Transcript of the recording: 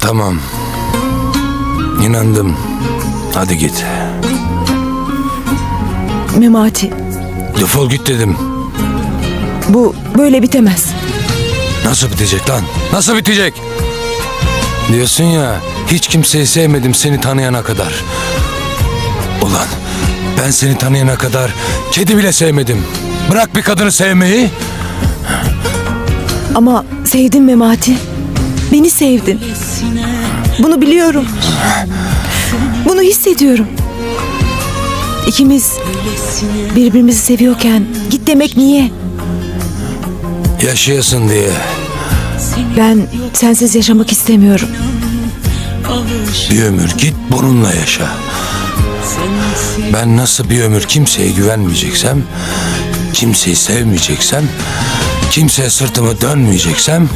Tamam. İnandım. Hadi git. Memati Defol git dedim. bu böyle bitemez. Nasıl bitecek lan? Nasıl bitecek? Diyorsun ya hiç kimseyi sevmedim seni tanıyana kadar. Ulan ben seni tanıyana kadar kedi bile sevmedim. Bırak bir kadını sevmeyi. Ama sevdin Memati. Beni sevdin. Bunu biliyorum. Bunu hissediyorum. İkimiz birbirimizi seviyorken git demek niye? Yaşayasın diye. Ben sensiz yaşamak istemiyorum. Bir ömür git bununla yaşa. Ben nasıl bir ömür kimseye güvenmeyeceksem, kimseyi sevmeyeceksem, kimseye sırtımı dönmeyeceksem,